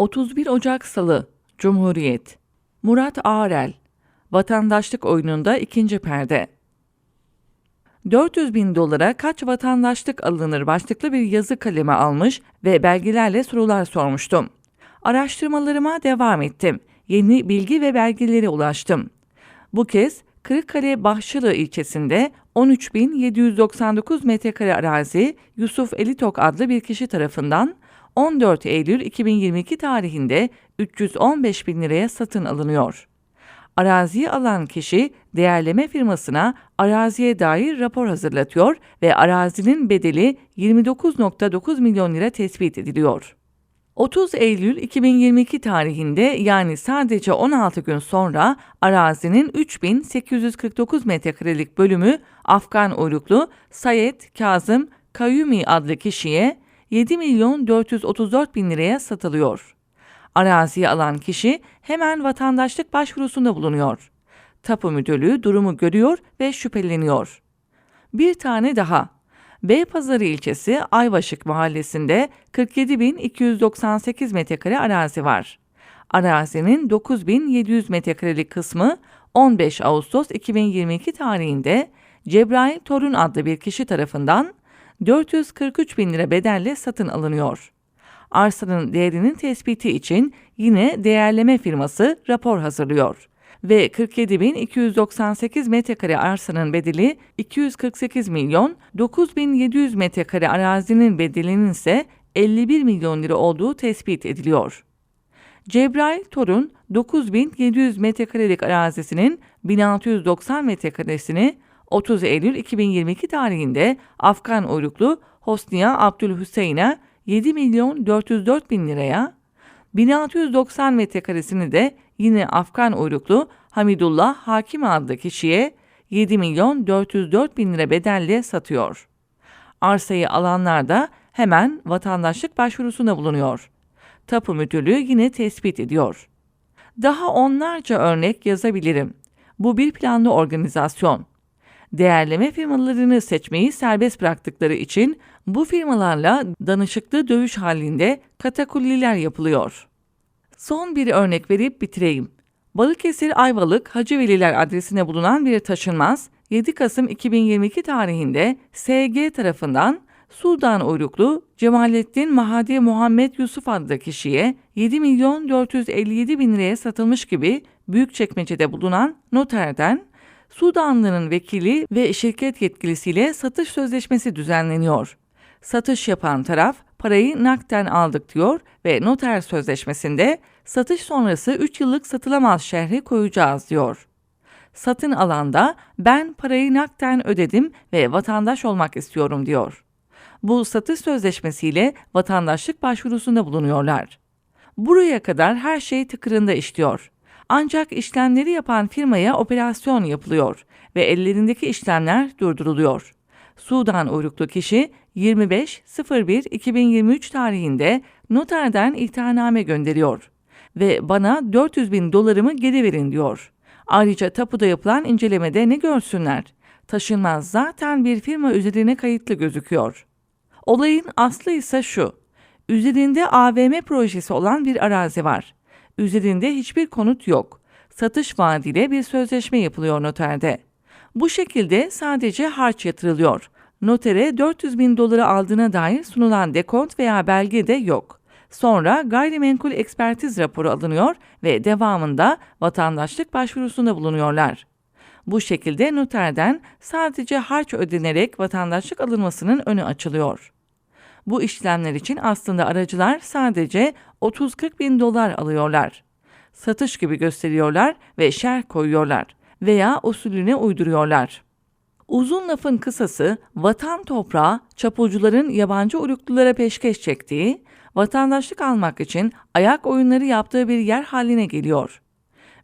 31 Ocak Salı Cumhuriyet Murat Ağrel Vatandaşlık oyununda ikinci perde 400 bin dolara kaç vatandaşlık alınır başlıklı bir yazı kaleme almış ve belgelerle sorular sormuştum. Araştırmalarıma devam ettim. Yeni bilgi ve belgelere ulaştım. Bu kez Kırıkkale Bahçılı ilçesinde 13.799 metrekare arazi Yusuf Elitok adlı bir kişi tarafından 14 Eylül 2022 tarihinde 315 bin liraya satın alınıyor. Araziyi alan kişi değerleme firmasına araziye dair rapor hazırlatıyor ve arazinin bedeli 29.9 milyon lira tespit ediliyor. 30 Eylül 2022 tarihinde yani sadece 16 gün sonra arazinin 3849 metrekarelik bölümü Afgan uyruklu Sayet Kazım Kayumi adlı kişiye 7 milyon 434 bin liraya satılıyor. Araziyi alan kişi hemen vatandaşlık başvurusunda bulunuyor. Tapu müdürlüğü durumu görüyor ve şüpheleniyor. Bir tane daha. Beypazarı ilçesi Ayvaşık mahallesinde 47.298 metrekare arazi var. Arazinin 9.700 metrekarelik kısmı 15 Ağustos 2022 tarihinde Cebrail Torun adlı bir kişi tarafından 443 bin lira bedelle satın alınıyor. Arsanın değerinin tespiti için yine değerleme firması rapor hazırlıyor ve 47.298 metrekare arsanın bedeli 248 milyon, 9.700 metrekare arazinin bedelinin ise 51 milyon lira olduğu tespit ediliyor. Cebrail Torun 9.700 metrekarelik arazisinin 1690 metrekaresini 30 Eylül 2022 tarihinde Afgan uyruklu Hosniya Abdülhüseyin'e 7 milyon 404 bin liraya, 1690 metrekaresini de yine Afgan uyruklu Hamidullah Hakim adlı kişiye 7 milyon 404 bin lira bedelle satıyor. Arsayı alanlar da hemen vatandaşlık başvurusunda bulunuyor. Tapu Müdürlüğü yine tespit ediyor. Daha onlarca örnek yazabilirim. Bu bir planlı organizasyon. Değerleme firmalarını seçmeyi serbest bıraktıkları için bu firmalarla danışıklı dövüş halinde katakulliler yapılıyor. Son bir örnek verip bitireyim. Balıkesir Ayvalık Hacı Veliler adresine bulunan bir taşınmaz 7 Kasım 2022 tarihinde SG tarafından Sudan uyruklu Cemalettin Mahadi Muhammed Yusuf adlı kişiye 7 milyon 457 bin liraya satılmış gibi Büyükçekmece'de bulunan noterden Sudanlı'nın vekili ve şirket yetkilisiyle satış sözleşmesi düzenleniyor. Satış yapan taraf parayı nakden aldık diyor ve noter sözleşmesinde satış sonrası 3 yıllık satılamaz şerhi koyacağız diyor. Satın alanda ben parayı nakden ödedim ve vatandaş olmak istiyorum diyor. Bu satış sözleşmesiyle vatandaşlık başvurusunda bulunuyorlar. Buraya kadar her şey tıkırında işliyor. Ancak işlemleri yapan firmaya operasyon yapılıyor ve ellerindeki işlemler durduruluyor. Sudan uyruklu kişi 25.01.2023 tarihinde noterden ihtarname gönderiyor ve bana 400 bin dolarımı geri verin diyor. Ayrıca tapuda yapılan incelemede ne görsünler? Taşınmaz zaten bir firma üzerine kayıtlı gözüküyor. Olayın aslı ise şu. Üzerinde AVM projesi olan bir arazi var. Üzerinde hiçbir konut yok. Satış vaadiyle bir sözleşme yapılıyor noterde. Bu şekilde sadece harç yatırılıyor. Notere 400 bin doları aldığına dair sunulan dekont veya belge de yok. Sonra gayrimenkul ekspertiz raporu alınıyor ve devamında vatandaşlık başvurusunda bulunuyorlar. Bu şekilde noterden sadece harç ödenerek vatandaşlık alınmasının önü açılıyor. Bu işlemler için aslında aracılar sadece 30-40 bin dolar alıyorlar. Satış gibi gösteriyorlar ve şerh koyuyorlar veya usulüne uyduruyorlar. Uzun lafın kısası vatan toprağı çapulcuların yabancı uyruklulara peşkeş çektiği, vatandaşlık almak için ayak oyunları yaptığı bir yer haline geliyor.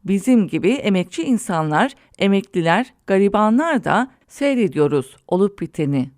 Bizim gibi emekçi insanlar, emekliler, garibanlar da seyrediyoruz olup biteni.